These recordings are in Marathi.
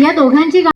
या दोघांची गा- माझ्या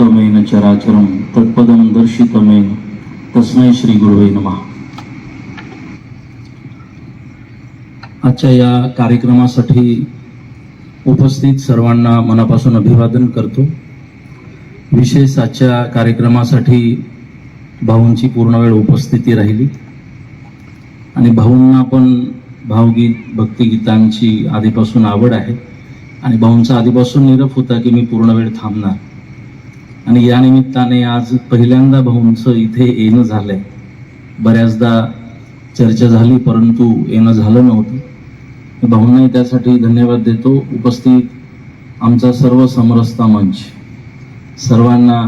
व्याप्तमेन चराचरम तत्पदम दर्शितमेन तस्मै श्री गुरुवे नम. आजच्या या कार्यक्रमासाठी उपस्थित सर्वांना मनापासून अभिवादन करतो. विशेष आजच्या कार्यक्रमासाठी भाऊंची पूर्ण वेळ उपस्थिती राहिली. आणि भाऊंना पण भावगीत भक्तिगीतांची आधीपासून आवड आहे. आणि भाऊंचा आधीपासून निरप होता की मी पूर्ण वेळ थांबणार. आणि या निमित्ताने आज पहिल्यांदा भाऊंचं इथे येणं झालंय. बऱ्याचदा चर्चा झाली परंतु येणं झालं नव्हतं. भाऊंनाही त्यासाठी धन्यवाद देतो. उपस्थित आमचा सर्व समरसता मंच सर्वांना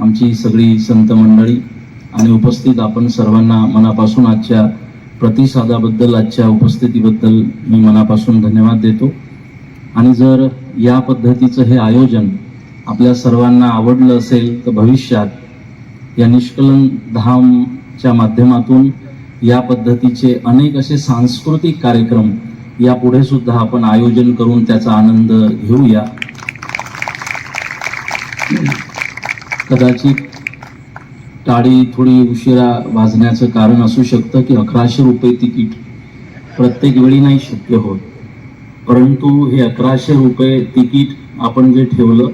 आमची सगळी संत मंडळी आणि उपस्थित आपण सर्वांना मनापासून आजच्या प्रतिसादाबद्दल आजच्या उपस्थितीबद्दल मी मनापासून धन्यवाद देतो. आणि जर या पद्धतीचं हे आयोजन आपल्या सर्वांना आवडलं असेल तर भविष्यात या निष्कलन धामच्या माध्यमातून या पद्धतीचे अनेक असे सांस्कृतिक कार्यक्रम यापुढे सुद्धा आपण आयोजन करून त्याचा आनंद घेऊया. कदाचित टाळी थोडी उशिरा वाजण्याचं कारण असू शकतं की अकराशे रुपये तिकीट प्रत्येक वेळी नाही शक्य होत. परंतु हे अकराशे रुपये तिकीट आपण जे ठेवलं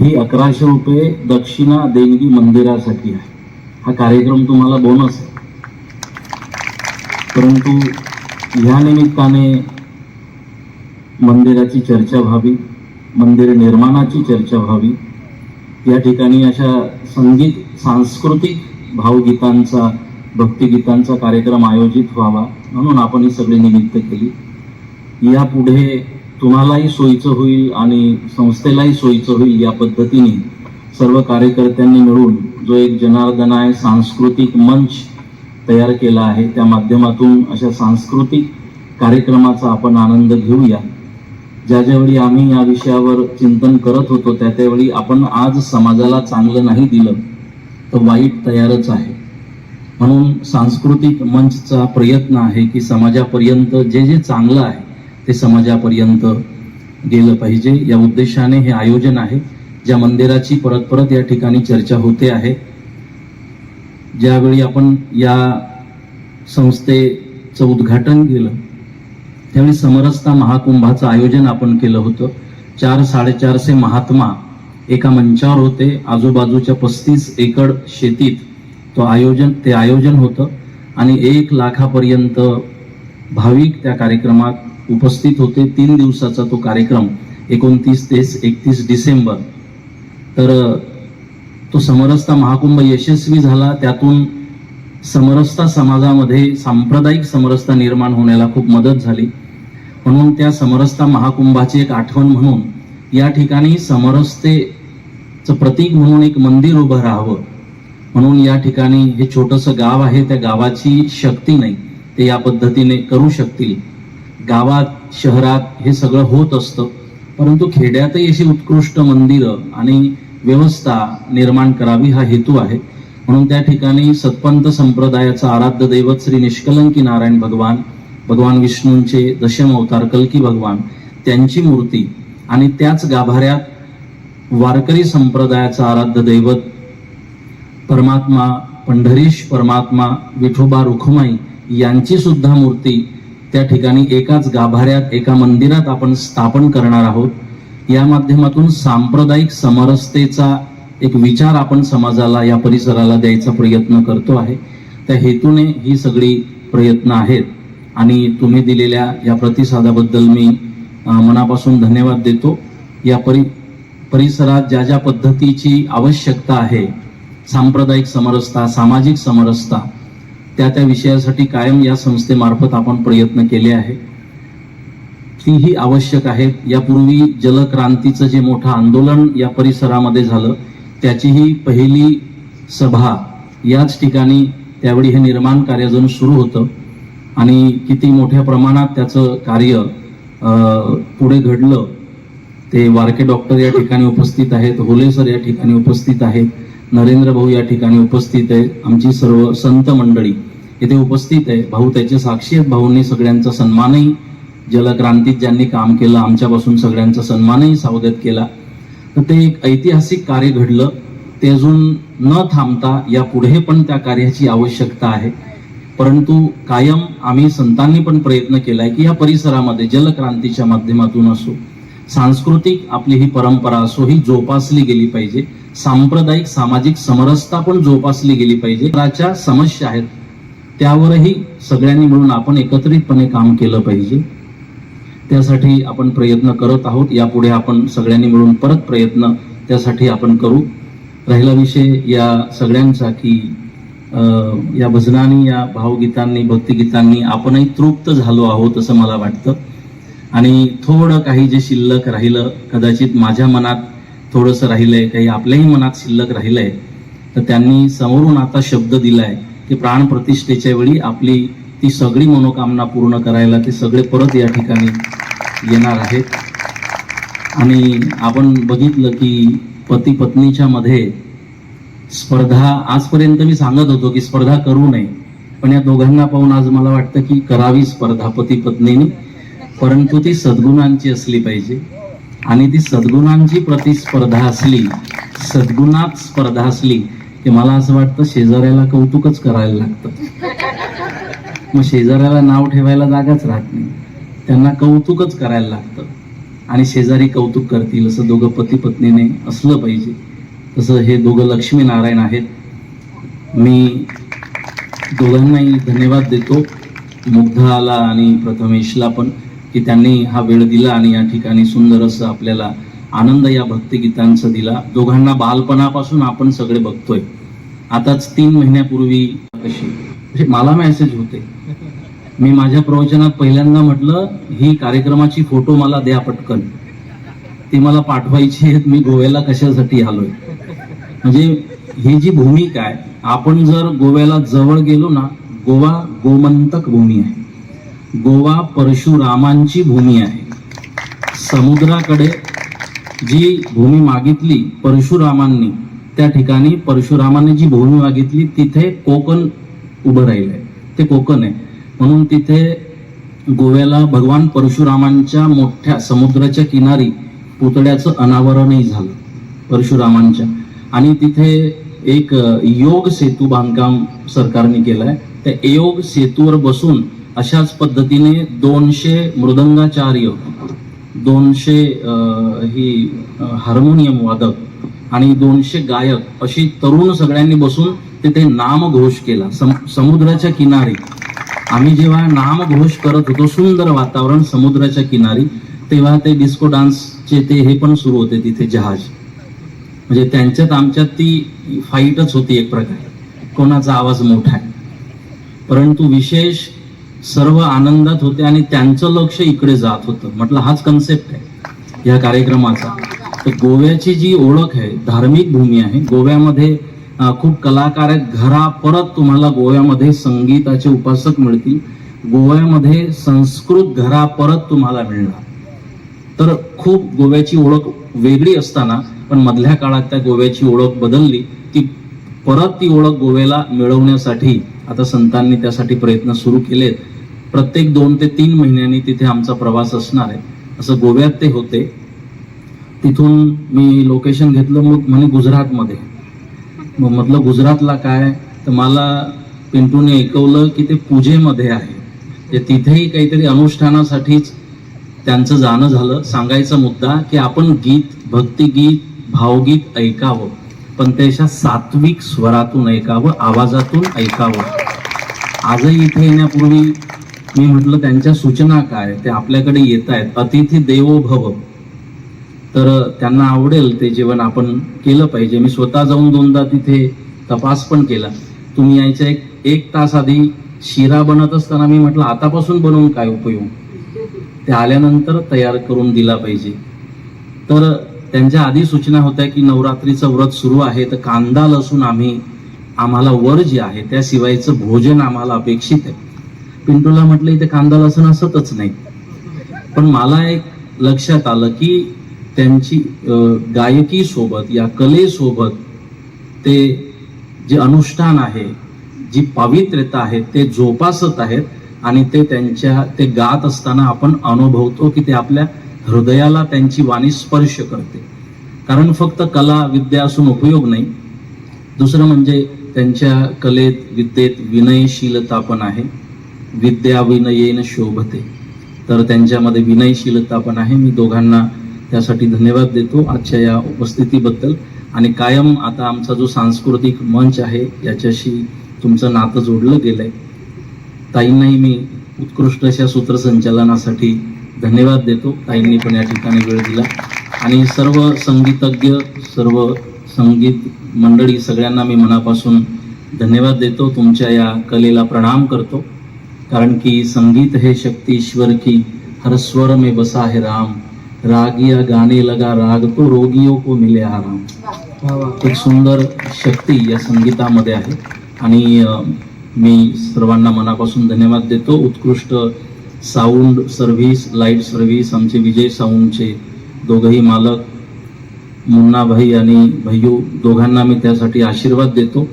ही अकराशे रुपये दक्षिणा देणगी मंदिरासाठी आहे. हा कार्यक्रम तुम्हाला बोनस आहे. परंतु ह्या निमित्ताने मंदिराची चर्चा व्हावी मंदिर निर्माणाची चर्चा व्हावी. या ठिकाणी अशा संगीत सांस्कृतिक भावगीतांचा भक्तिगीतांचा कार्यक्रम आयोजित व्हावा म्हणून आपण ही सगळी निमित्त केली. यापुढे तुम्हालाही सोयीचं होईल आणि संस्थेलाही सोयीचं होईल या पद्धतीने सर्व कार्यकर्त्यांनी मिळून जो एक जनार्दनाय सांस्कृतिक मंच तयार केला आहे त्या माध्यमातून अशा सांस्कृतिक कार्यक्रमाचा आपण आनंद घेऊया. ज्या ज्यावेळी आम्ही या विषयावर चिंतन करत होतो त्या त्यावेळी आपण आज समाजाला चांगलं नाही दिलं तर वाईट तयारच आहे. म्हणून सांस्कृतिक मंचचा प्रयत्न आहे की समाजापर्यंत जे जे चांगलं आहे ते समाजापर्यंत गेलं पाहिजे. या उद्देशाने हे आयोजन आहे. ज्या मंदिराची परत परत या ठिकाणी चर्चा होते आहे. ज्यावेळी आपण या संस्थेचं उद्घाटन केलं त्यावेळी समरसता महाकुंभाचं आयोजन आपण केलं होतं. चार साडेचारशे महात्मा एका मंचावर होते. आजूबाजूच्या पस्तीस एकड शेतीत तो आयोजन ते आयोजन होतं. आणि एक लाखापर्यंत भाविक त्या कार्यक्रमात उपस्थित होते तीन दिवसाचा तो कार्यक्रम एकोणतीस ते एकतीस डिसेंबर. तर तो समरसता महाकुंभ यशस्वी झाला. त्यातून समरसता समाजामध्ये सांप्रदायिक समरसता निर्माण होण्याला खूप मदत झाली. म्हणून त्या समरसता महाकुंभाची एक आठवण म्हणून या ठिकाणी समरसतेचं प्रतीक म्हणून एक मंदिर उभं राहावं. म्हणून या ठिकाणी हे छोटंसं गाव आहे. त्या गावाची शक्ती नाही. ते या पद्धतीने करू शकतील. गावात शहरात हे सगळं होत असतं. परंतु खेड्यातही अशी उत्कृष्ट मंदिरं आणि व्यवस्था निर्माण करावी हा हेतू आहे. म्हणून त्या ठिकाणी सतपंत संप्रदायाचं आराध्य दैवत श्री निष्कलंकी नारायण भगवान भगवान विष्णूंचे दशम अवतार कल्की भगवान त्यांची मूर्ती आणि त्याच गाभाऱ्यात वारकरी संप्रदायाचं आराध्य दैवत परमात्मा पंढरीश परमात्मा विठोबा रुखमाई यांची सुद्धा मूर्ती त्या ठिकाणी एकाच गाभाऱ्यात एका मंदिरात आपण स्थापन करणार आहोत. या माध्यमातून सांप्रदायिक समरसतेचा एक विचार आपण समाजाला या परिसराला द्यायचा प्रयत्न करतो आहे. त्या हेतूने ही सगळी प्रयत्न आहेत. आणि तुम्ही दिलेल्या या प्रतिसादाबद्दल मी मनापासून धन्यवाद देतो. या परि परिसरात ज्या ज्या पद्धतीची आवश्यकता आहे सांप्रदायिक समरसता सामाजिक समरसता त्या त्या विषयासाठी कायम या संस्थेमार्फत आपण प्रयत्न केले आहे. तीही आवश्यक आहेत. यापूर्वी जलक्रांतीचं जे मोठं आंदोलन या परिसरामध्ये झालं त्याचीही पहिली सभा याच ठिकाणी त्यावेळी हे निर्माण कार्य जणू सुरू होतं आणि किती मोठ्या प्रमाणात त्याचं कार्य पुढे घडलं ते वारके डॉक्टर या ठिकाणी उपस्थित आहेत होले सर या ठिकाणी उपस्थित आहेत नरेंद्र भाऊ या ठिकाणी उपस्थित आहेत आमची सर्व संत मंडळी इथे उपस्थित आहे. भाऊ त्याचे साक्षी आहेत. भाऊंनी सगळ्यांचा सन्मानही जलक्रांतीत ज्यांनी काम केलं आमच्यापासून सगळ्यांचा सन्मानही सावधत केला. तर ते एक ऐतिहासिक कार्य घडलं. ते अजून न थांबता या पुढे पण त्या कार्याची आवश्यकता आहे. परंतु कायम आम्ही संतांनी पण प्रयत्न केला आहे की या परिसरामध्ये जलक्रांतीच्या माध्यमातून असो सांस्कृतिक आपली ही परंपरा असो ही जोपासली गेली पाहिजे. सांप्रदायिक सामाजिक समरसता पण जोपासली गेली पाहिजे. समस्या आहेत. त्यावरही सगळ्यांनी मिळून आपण एकत्रितपणे काम केलं पाहिजे. त्यासाठी आपण प्रयत्न करत आहोत. यापुढे आपण सगळ्यांनी मिळून परत प्रयत्न त्यासाठी आपण करू. राहिला विषय या सगळ्यांचा की या भजनांनी या भावगीतांनी भक्तिगीतांनी आपणही तृप्त झालो आहोत असं मला वाटतं. आणि थोडं काही जे शिल्लक राहिलं कदाचित माझ्या मनात थोडंसं राहिलंय काही आपल्याही मनात शिल्लक राहिलंय तर त्यांनी समोरून आता शब्द दिलाय. की प्राण प्रतिष्ठेच्या वेळी आपली ती सगळी मनोकामना पूर्ण करायला ते सगळे परत या ठिकाणी येणार आहेत. आणि आपण बघितलं की पती पत्नीच्या मध्ये स्पर्धा आजपर्यंत मी सांगत होतो की स्पर्धा करू नये. पण या दोघांना पाहून आज मला वाटतं की करावी स्पर्धा पती पत्नीने. परंतु ती सद्गुणांची असली पाहिजे. आणि ती सद्गुणांची प्रतिस्पर्धा असली सद्गुणात स्पर्धा असली की मला असं वाटतं शेजाऱ्याला कौतुकच करायला लागतं. मग शेजाऱ्याला नाव ठेवायला जागाच राहत नाही. त्यांना कौतुकच करायला लागतं. आणि शेजारी कौतुक करतील असं दोघं पती पत्नीने असलं पाहिजे. तसं हे दोघं लक्ष्मीनारायण आहेत. मी दोघांनाही धन्यवाद देतो. मुग्धाला आणि प्रथमेशला पण की त्यांनी हा वेळ दिला आणि या ठिकाणी सुंदर असं आपल्याला आनंद या भक्तिगीतांचा दिला. दोघांना बालपणापासून आपण सगळे बघतोय. आताच तीन महिन्यापूर्वी कशी? म्हणजे मला मेसेज होते. मी माझ्या प्रवचनात पहिल्यांदा म्हटलं ही कार्यक्रमाची फोटो मला द्या पटकन. ती मला पाठवायची आहेत. मी गोव्याला कशासाठी आलोय? म्हणजे ही जी भूमिका आहे आपण जर गोव्याला जवळ गेलो ना गोवा गोमंतक भूमी आहे. गोवा परशुरामांची भूमी आहे. समुद्राकडे जी भूमी मागितली परशुरामांनी त्या ठिकाणी परशुरामाने जी भूमी मागितली तिथे कोकण उभं राहिलंय. ते कोकण आहे. म्हणून तिथे गोव्याला भगवान परशुरामांच्या मोठ्या समुद्राच्या किनारी पुतळ्याचं अनावरणही झालं परशुरामांच्या. आणि तिथे एक योग सेतू बांधकाम सरकारने केलाय. त्या योग सेतूवर बसून अशाच पद्धतीने दोनशे मृदंगाचार्य दोनशे ही हार्मोनियम वादक आणि दोनशे गायक अशी तरुण सगळ्यांनी बसून तिथे नामघोष केला. सम, समुद्राच्या किनारी. आम्ही जेव्हा नामघोष करत होतो सुंदर वातावरण समुद्राच्या किनारी तेव्हा ते डिस्को डान्सचे ते हे पण सुरू होते तिथे जहाज. म्हणजे त्यांच्यात आमच्यात ती फाईटच होती एक प्रकारे. कोणाचा आवाज मोठा आहे. परंतु विशेष सर्व आनंदात होते आणि त्यांचं लक्ष इकडे जात होतं. म्हटलं हाच कन्सेप्ट आहे या कार्यक्रमाचा. तर गोव्याची जी ओळख आहे धार्मिक भूमी आहे गोव्यामध्ये खूप कलाकार आहेत घरा परत तुम्हाला गोव्यामध्ये संगीताचे उपासक मिळतील. गोव्यामध्ये संस्कृत घरा परत तुम्हाला मिळणार. तर खूप गोव्याची ओळख वेगळी असताना पण मधल्या काळात त्या गोव्याची ओळख बदलली ती परत ती ओळख गोव्याला मिळवण्यासाठी आता संतांनी त्यासाठी प्रयत्न सुरू केलेत. प्रत्येक दोन ते तीन महिन्यांनी तिथे आमचा प्रवास असणार आहे. असं गोव्यात ते होते. तिथून मी लोकेशन घेतलं मग म्हणे गुजरातमध्ये. मग म्हटलं गुजरातला काय? तर मला पिंटूने ऐकवलं की ते पूजेमध्ये आहे. ते तिथेही काहीतरी अनुष्ठानासाठीच त्यांचं जाणं झालं. सांगायचा मुद्दा की आपण गीत भक्तिगीत भावगीत ऐकावं. पण ते अशा सात्विक स्वरातून ऐकावं आवाजातून ऐकावं. आजही इथे येण्यापूर्वी मी म्हटलं त्यांच्या सूचना काय? ते आपल्याकडे येत आहेत. अतिथी देवो भव तर त्यांना आवडेल ते जेवण आपण केलं पाहिजे. मी स्वतः जाऊन दोनदा तिथे तपास पण केला. तुम्ही यायच्या एक एक तास आधी शिरा बनत असताना मी म्हटलं आतापासून बनवून काय उपयोग? ते आल्यानंतर तयार करून दिला पाहिजे. तर त्यांच्या आधी सूचना होत्या की नवरात्रीचं व्रत सुरू आहे तर कांदा लसूण आम्ही आम्हाला वर जे आहे त्याशिवायचं भोजन आम्हाला अपेक्षित आहे. पिंटूला म्हटलं इथे कांदा लसूण असतच नाही. पण मला एक लक्षात आलं की त्यांची अं, गायकी सोबत या कलेसोबत ते जे अनुष्ठान आहे जी पावित्र्यता आहे ते जोपासत आहेत आणि ते त्यांच्या ते गात असताना आपण अनुभवतो की ते आपल्या हृदयाला त्यांची वाणी स्पर्श करते. कारण फक्त कला विद्या असून उपयोग नाही. दुसरं म्हणजे त्यांच्या कलेत विद्येत विनयशीलता पण आहे. विद्या विनयेन शोभते. तर त्यांच्यामध्ये विनयशीलता पण आहे. मी दोघांना त्यासाठी धन्यवाद देतो आजच्या या उपस्थितीबद्दल. आणि कायम आता आमचा जो सांस्कृतिक मंच आहे याच्याशी तुमचं नातं जोडलं गेलंय. ताईंनाही मी उत्कृष्ट अशा सूत्रसंचालनासाठी धन्यवाद देतो ताईंनी पण या ठिकाणी वेळ दिला. आणि सर्व संगीतज्ञ सर्व संगीत मंडळी सगळ्यांना मी मनापासून धन्यवाद देतो. तुमच्या या कलेला प्रणाम करतो. कारण की संगीत हे शक्ती ईश्वर की हर स्वर में बसा है राम. रागिया गाने लगा राग तो रोगियों को मिले आराम. एक सुंदर शक्ती या संगीतामध्ये आहे. आणि मी सर्वांना मनापासून धन्यवाद देतो. उत्कृष्ट साऊंड सर्व्हिस लाइट सर्व्हिस आमचे विजय साऊंडचे दोघंही मालक मुन्नाभाई आणि भैयू दोघांना मी त्यासाठी आशीर्वाद देतो.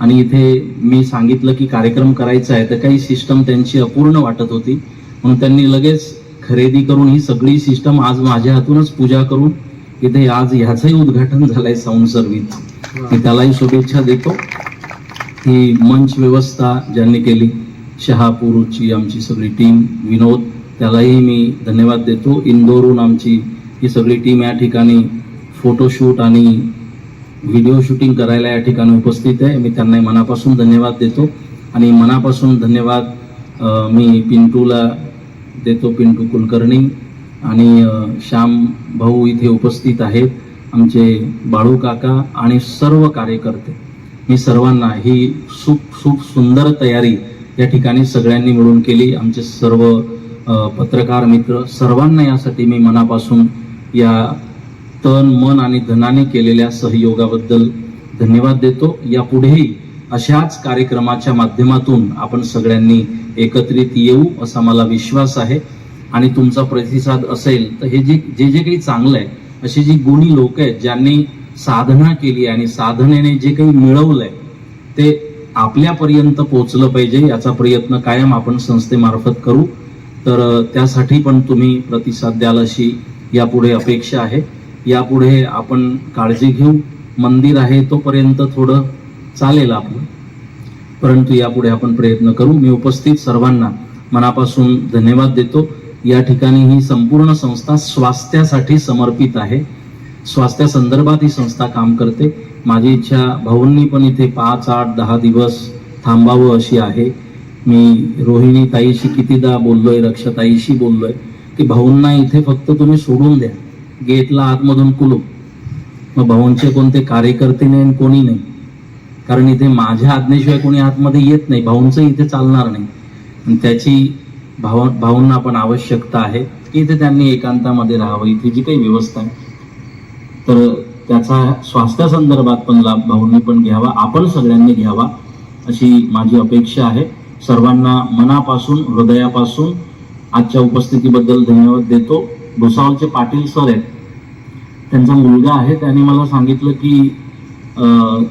आणि इथे मी सांगितलं की कार्यक्रम करायचा आहे तर काही सिस्टम त्यांची अपूर्ण वाटत होती. म्हणून त्यांनी लगेच खरेदी करून ही सगळी सिस्टम आज माझ्या हातूनच पूजा करून इथे आज ह्याचंही उद्घाटन झालंय साऊंड सर्व्हिस मी त्यालाही शुभेच्छा देतो. ही मंच व्यवस्था ज्यांनी केली. शहापूरची आमची सगळी टीम विनोद त्यालाही मी धन्यवाद देतो. इंदोरहून आमची ही सगळी टीम या ठिकाणी फोटोशूट आणि व्हिडिओ शूटिंग करायला या ठिकाणी उपस्थित आहे. मी त्यांना मनापासून धन्यवाद देतो. आणि मनापासून धन्यवाद मी पिंटूला देतो पिंटू कुलकर्णी. आणि श्याम भाऊ इथे उपस्थित आहेत आमचे बाळू काका आणि सर्व कार्यकर्ते. मी सर्वांना ही सुख सुख सुंदर तयारी या ठिकाणी सगळ्यांनी मिळून केली. आमचे सर्व पत्रकार मित्र सर्वांना यासाठी मी मनापासून या तन मन आणि धनाने केलेल्या सहयोगाबद्दल धन्यवाद देतो. यापुढेही अशाच कार्यक्रमाच्या माध्यमातून आपण सगळ्यांनी एकत्रित येऊ असा मला विश्वास आहे. आणि तुमचा प्रतिसाद असेल तर हे जे जे जे काही चांगलं आहे अशी जी गुणी लोक आहेत ज्यांनी साधना केली आणि साधनेने जे काही मिळवलंय ते आपल्यापर्यंत पोहोचलं पाहिजे याचा प्रयत्न कायम आपण संस्थेमार्फत करू. तर त्यासाठी पण तुम्ही प्रतिसाद द्याल अशी यापुढे अपेक्षा आहे. यापुढे आपण काळजी घेऊ. मंदिर आहे तोपर्यंत थोडं चालेल आपलं. परंतु यापुढे आपण प्रयत्न करू. मी उपस्थित सर्वांना मनापासून धन्यवाद देतो. या ठिकाणी ही संपूर्ण संस्था स्वास्थ्यासाठी समर्पित आहे. स्वास्थ्यासंदर्भात ही संस्था काम करते. माझी इच्छा भाऊंनी पण इथे पाच आठ दहा दिवस थांबावं अशी आहे. मी रोहिणी ताईशी कितीदा बोललोय रक्षाताईशी बोललोय की भाऊंना इथे फक्त तुम्ही सोडून द्या. गेटला आतमधून कुलू मग भाऊंचे कोणते कार्यकर्ते नाही आणि कोणी नाही. कारण इथे माझ्या आज्ञेशिवाय कोणी आतमध्ये येत नाही भाऊंचं इथे चालणार नाही. आणि त्याची भाव भाऊंना पण आवश्यकता आहे की इथे त्यांनी एकांतामध्ये राहावं इथे जी काही व्यवस्था आहे. तर त्याचा स्वास्थ्यासंदर्भात पण लाभ भाऊंनी पण घ्यावा आपण सगळ्यांनी घ्यावा अशी माझी अपेक्षा आहे. सर्वांना मनापासून हृदयापासून आजच्या उपस्थितीबद्दल धन्यवाद देतो. भुसावळचे पाटील सर आहेत. त्यांचा मुलगा आहे. त्याने मला सांगितलं की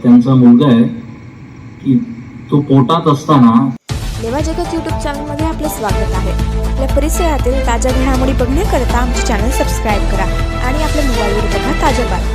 त्यांचा मुलगा आहे की तो पोटात असताना लेवा जगत यूट्यूब चॅनलमध्ये आपले स्वागत आहे. आपल्या परिसरातील ताज्या घडामोडी बघण्याकरता आमचे चॅनल सबस्क्राईब करा आणि आपल्या मोबाईलवर बघा ताज्या बातम्या.